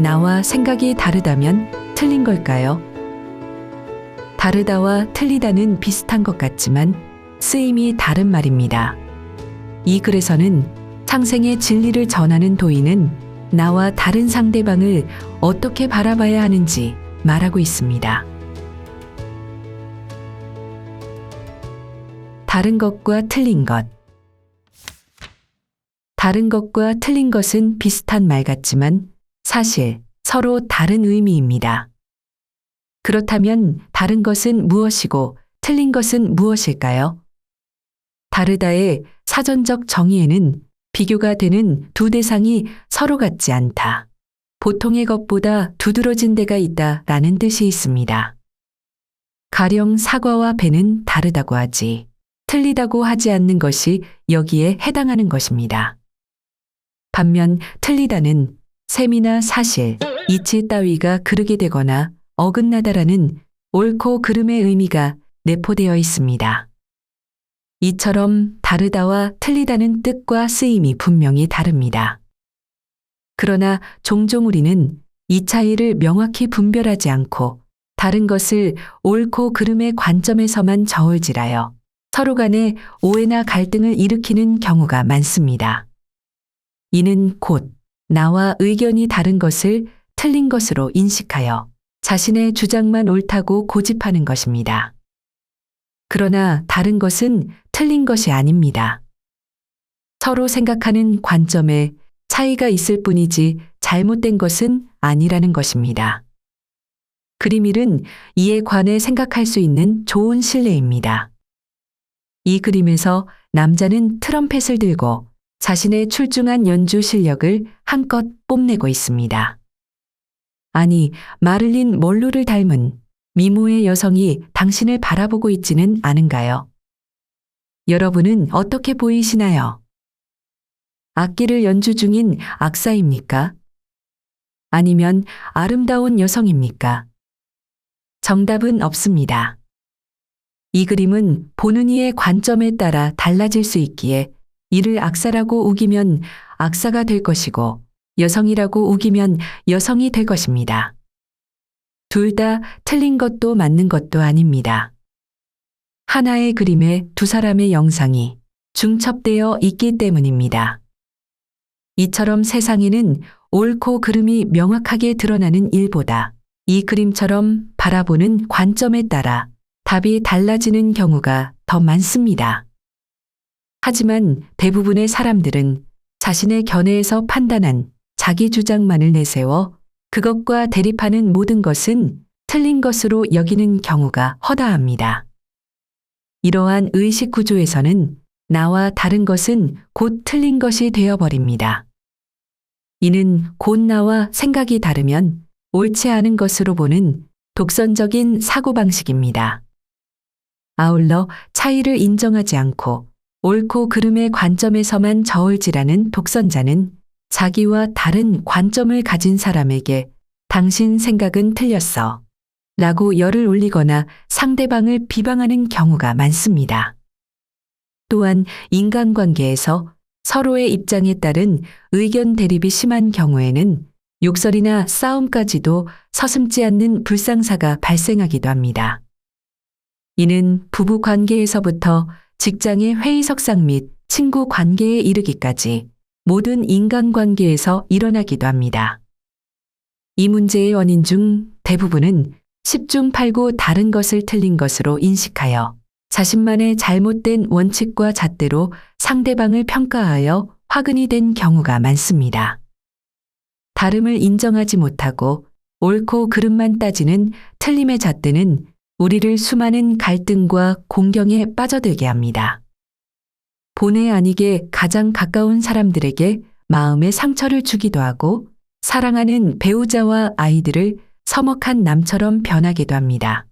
나와 생각이 다르다면 틀린 걸까요? 다르다와 틀리다는 비슷한 것 같지만 쓰임이 다른 말입니다. 이 글에서는 창생의 진리를 전하는 도인은 나와 다른 상대방을 어떻게 바라봐야 하는지 말하고 있습니다. 다른 것과 틀린 것. 다른 것과 틀린 것은 비슷한 말 같지만 사실 서로 다른 의미입니다. 그렇다면 다른 것은 무엇이고 틀린 것은 무엇일까요? 다르다의 사전적 정의에는 비교가 되는 두 대상이 서로 같지 않다. 보통의 것보다 두드러진 데가 있다 라는 뜻이 있습니다. 가령 사과와 배는 다르다고 하지, 틀리다고 하지 않는 것이 여기에 해당하는 것입니다. 반면 틀리다는 셈이나 사실, 이치 따위가 그르게 되거나 어긋나다라는 옳고 그름의 의미가 내포되어 있습니다. 이처럼 다르다와 틀리다는 뜻과 쓰임이 분명히 다릅니다. 그러나 종종 우리는 이 차이를 명확히 분별하지 않고 다른 것을 옳고 그름의 관점에서만 저울질하여 서로 간에 오해나 갈등을 일으키는 경우가 많습니다. 이는 곧 나와 의견이 다른 것을 틀린 것으로 인식하여 자신의 주장만 옳다고 고집하는 것입니다. 그러나 다른 것은 틀린 것이 아닙니다. 서로 생각하는 관점에 차이가 있을 뿐이지 잘못된 것은 아니라는 것입니다. 그림일은 이에 관해 생각할 수 있는 좋은 신뢰입니다. 이 그림에서 남자는 트럼펫을 들고 자신의 출중한 연주 실력을 한껏 뽐내고 있습니다. 아니, 마를린 몰루를 닮은 미모의 여성이 당신을 바라보고 있지는 않은가요? 여러분은 어떻게 보이시나요? 악기를 연주 중인 악사입니까? 아니면 아름다운 여성입니까? 정답은 없습니다. 이 그림은 보는 이의 관점에 따라 달라질 수 있기에 이를 악사라고 우기면 악사가 될 것이고 여성이라고 우기면 여성이 될 것입니다. 둘 다 틀린 것도 맞는 것도 아닙니다. 하나의 그림에 두 사람의 영상이 중첩되어 있기 때문입니다. 이처럼 세상에는 옳고 그름이 명확하게 드러나는 일보다 이 그림처럼 바라보는 관점에 따라 답이 달라지는 경우가 더 많습니다. 하지만 대부분의 사람들은 자신의 견해에서 판단한 자기 주장만을 내세워 그것과 대립하는 모든 것은 틀린 것으로 여기는 경우가 허다합니다. 이러한 의식 구조에서는 나와 다른 것은 곧 틀린 것이 되어버립니다. 이는 곧 나와 생각이 다르면 옳지 않은 것으로 보는 독선적인 사고방식입니다. 아울러 차이를 인정하지 않고 옳고 그름의 관점에서만 저울질하는 독선자는 자기와 다른 관점을 가진 사람에게 당신 생각은 틀렸어. 라고 열을 올리거나 상대방을 비방하는 경우가 많습니다. 또한 인간관계에서 서로의 입장에 따른 의견 대립이 심한 경우에는 욕설이나 싸움까지도 서슴지 않는 불상사가 발생하기도 합니다. 이는 부부 관계에서부터 직장의 회의석상 및 친구 관계에 이르기까지 모든 인간관계에서 일어나기도 합니다. 이 문제의 원인 중 대부분은 10중 8구 다른 것을 틀린 것으로 인식하여 자신만의 잘못된 원칙과 잣대로 상대방을 평가하여 화근이 된 경우가 많습니다. 다름을 인정하지 못하고 옳고 그름만 따지는 틀림의 잣대는 우리를 수많은 갈등과 공경에 빠져들게 합니다. 본의 아니게 가장 가까운 사람들에게 마음의 상처를 주기도 하고 사랑하는 배우자와 아이들을 서먹한 남처럼 변하기도 합니다.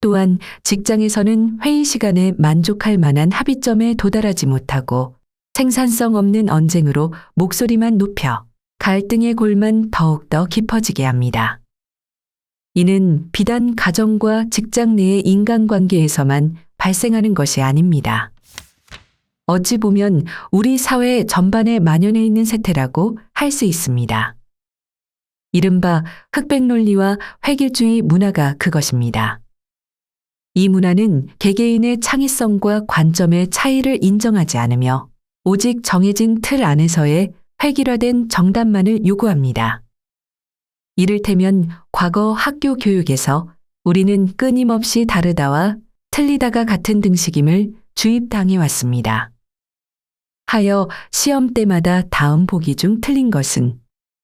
또한 직장에서는 회의 시간에 만족할 만한 합의점에 도달하지 못하고 생산성 없는 언쟁으로 목소리만 높여 갈등의 골만 더욱더 깊어지게 합니다. 이는 비단 가정과 직장 내의 인간관계에서만 발생하는 것이 아닙니다. 어찌 보면 우리 사회 전반에 만연해 있는 세태라고 할 수 있습니다. 이른바 흑백 논리와 획일주의 문화가 그것입니다. 이 문화는 개개인의 창의성과 관점의 차이를 인정하지 않으며 오직 정해진 틀 안에서의 획일화된 정답만을 요구합니다. 이를테면 과거 학교 교육에서 우리는 끊임없이 다르다와 틀리다가 같은 등식임을 주입당해 왔습니다. 하여 시험 때마다 다음 보기 중 틀린 것은?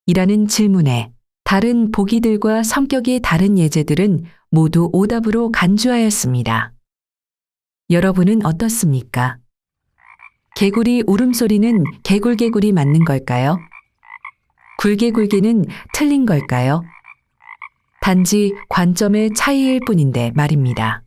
이라는 질문에 다른 보기들과 성격이 다른 예제들은 모두 오답으로 간주하였습니다. 여러분은 어떻습니까? 개구리 울음소리는 개굴개굴이 맞는 걸까요? 굴개굴개는 틀린 걸까요? 단지 관점의 차이일 뿐인데 말입니다.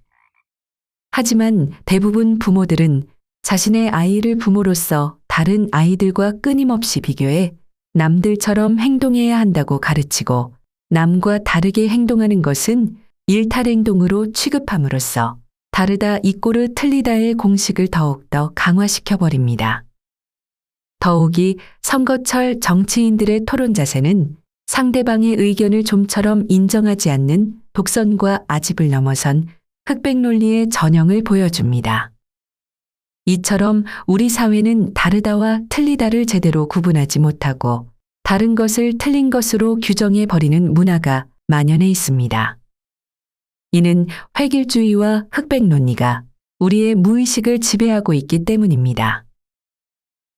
하지만 대부분 부모들은 자신의 아이를 부모로서 다른 아이들과 끊임없이 비교해 남들처럼 행동해야 한다고 가르치고 남과 다르게 행동하는 것은 일탈행동으로 취급함으로써 다르다 이꼬르 틀리다의 공식을 더욱더 강화시켜 버립니다. 더욱이 선거철 정치인들의 토론 자세는 상대방의 의견을 좀처럼 인정하지 않는 독선과 아집을 넘어선 흑백 논리의 전형을 보여줍니다. 이처럼 우리 사회는 다르다와 틀리다를 제대로 구분하지 못하고 다른 것을 틀린 것으로 규정해 버리는 문화가 만연해 있습니다. 이는 획일주의와 흑백 논리가 우리의 무의식을 지배하고 있기 때문입니다.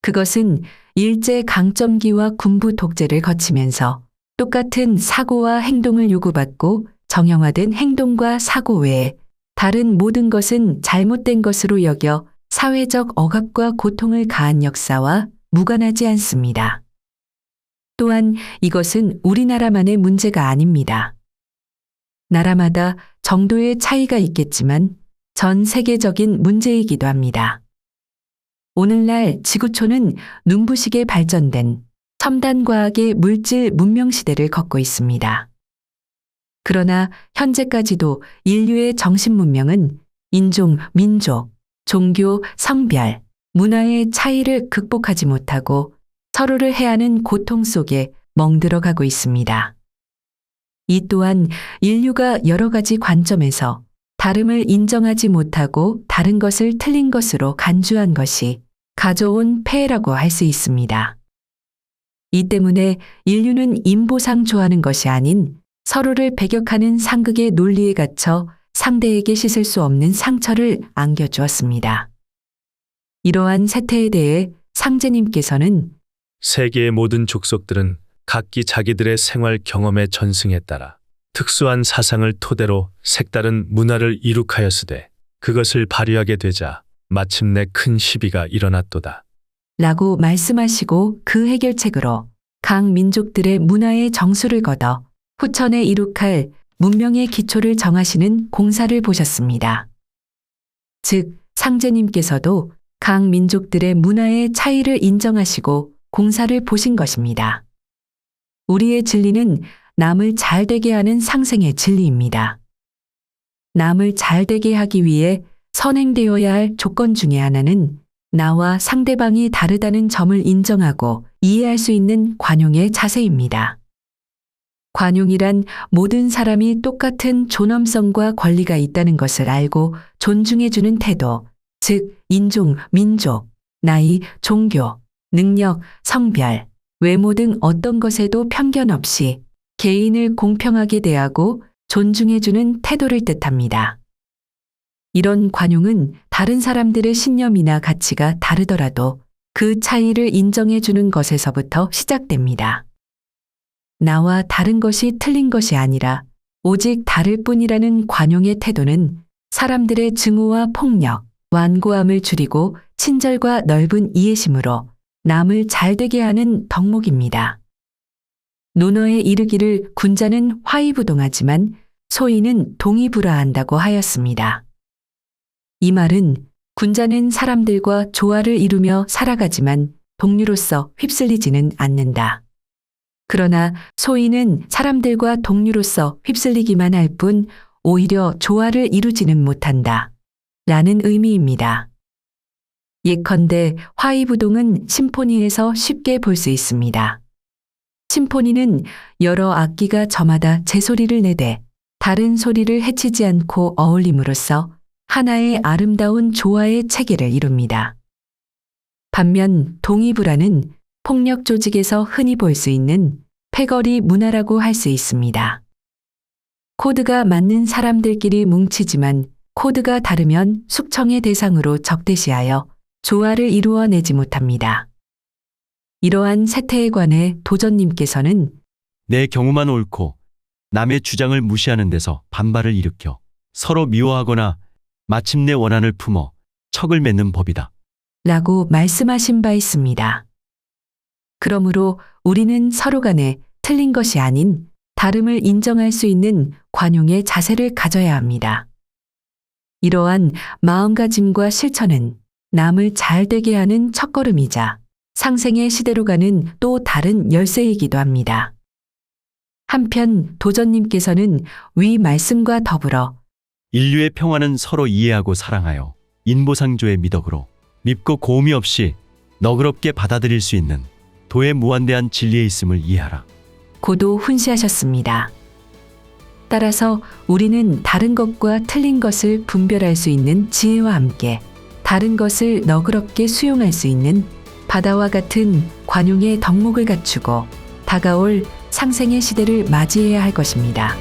그것은 일제 강점기와 군부 독재를 거치면서 똑같은 사고와 행동을 요구받고 정형화된 행동과 사고 외에 다른 모든 것은 잘못된 것으로 여겨 사회적 억압과 고통을 가한 역사와 무관하지 않습니다. 또한 이것은 우리나라만의 문제가 아닙니다. 나라마다 정도의 차이가 있겠지만 전 세계적인 문제이기도 합니다. 오늘날 지구촌은 눈부시게 발전된 첨단 과학의 물질 문명 시대를 걷고 있습니다. 그러나 현재까지도 인류의 정신 문명은 인종, 민족, 종교, 성별, 문화의 차이를 극복하지 못하고 서로를 해하는 고통 속에 멍들어 가고 있습니다. 이 또한 인류가 여러 가지 관점에서 다름을 인정하지 못하고 다른 것을 틀린 것으로 간주한 것이 가져온 폐해라고 할 수 있습니다. 이 때문에 인류는 인보상 좋아하는 것이 아닌 서로를 배격하는 상극의 논리에 갇혀 상대에게 씻을 수 없는 상처를 안겨주었습니다. 이러한 세태에 대해 상제님께서는 세계의 모든 족속들은 각기 자기들의 생활 경험의 전승에 따라 특수한 사상을 토대로 색다른 문화를 이룩하였으되 그것을 발휘하게 되자 마침내 큰 시비가 일어났도다. 라고 말씀하시고 그 해결책으로 각 민족들의 문화의 정수를 걷어 후천에 이룩할 문명의 기초를 정하시는 공사를 보셨습니다. 즉, 상제님께서도 각 민족들의 문화의 차이를 인정하시고 공사를 보신 것입니다. 우리의 진리는 남을 잘 되게 하는 상생의 진리입니다. 남을 잘 되게 하기 위해 선행되어야 할 조건 중의 하나는 나와 상대방이 다르다는 점을 인정하고 이해할 수 있는 관용의 자세입니다. 관용이란 모든 사람이 똑같은 존엄성과 권리가 있다는 것을 알고 존중해주는 태도, 즉, 인종, 민족, 나이, 종교, 능력, 성별, 외모 등 어떤 것에도 편견 없이 개인을 공평하게 대하고 존중해주는 태도를 뜻합니다. 이런 관용은 다른 사람들의 신념이나 가치가 다르더라도 그 차이를 인정해주는 것에서부터 시작됩니다. 나와 다른 것이 틀린 것이 아니라 오직 다를 뿐이라는 관용의 태도는 사람들의 증오와 폭력, 완고함을 줄이고 친절과 넓은 이해심으로 남을 잘되게 하는 덕목입니다. 논어에 이르기를 군자는 화이부동하지만 소인은 동의불화한다고 하였습니다. 이 말은 군자는 사람들과 조화를 이루며 살아가지만 동료로서 휩쓸리지는 않는다. 그러나 소인은 사람들과 동료로서 휩쓸리기만 할 뿐 오히려 조화를 이루지는 못한다. 라는 의미입니다. 예컨대 화이부동은 심포니에서 쉽게 볼 수 있습니다. 심포니는 여러 악기가 저마다 제 소리를 내되 다른 소리를 해치지 않고 어울림으로써 하나의 아름다운 조화의 체계를 이룹니다. 반면 동이브라는 폭력 조직에서 흔히 볼 수 있는 패거리 문화라고 할 수 있습니다. 코드가 맞는 사람들끼리 뭉치지만 코드가 다르면 숙청의 대상으로 적대시하여 조화를 이루어내지 못합니다. 이러한 세태에 관해 도전님께서는 내 경우만 옳고 남의 주장을 무시하는 데서 반발을 일으켜 서로 미워하거나 마침내 원한을 품어 척을 맺는 법이다. 라고 말씀하신 바 있습니다. 그러므로 우리는 서로 간에 틀린 것이 아닌 다름을 인정할 수 있는 관용의 자세를 가져야 합니다. 이러한 마음가짐과 실천은 남을 잘 되게 하는 첫걸음이자 상생의 시대로 가는 또 다른 열쇠이기도 합니다. 한편 도전님께서는 위 말씀과 더불어 인류의 평화는 서로 이해하고 사랑하여 인보상조의 미덕으로 밉고 고음이 없이 너그럽게 받아들일 수 있는 도의 무한대한 진리에 있음을 이해하라. 고도 훈시하셨습니다. 따라서 우리는 다른 것과 틀린 것을 분별할 수 있는 지혜와 함께 다른 것을 너그럽게 수용할 수 있는 바다와 같은 관용의 덕목을 갖추고 다가올 상생의 시대를 맞이해야 할 것입니다.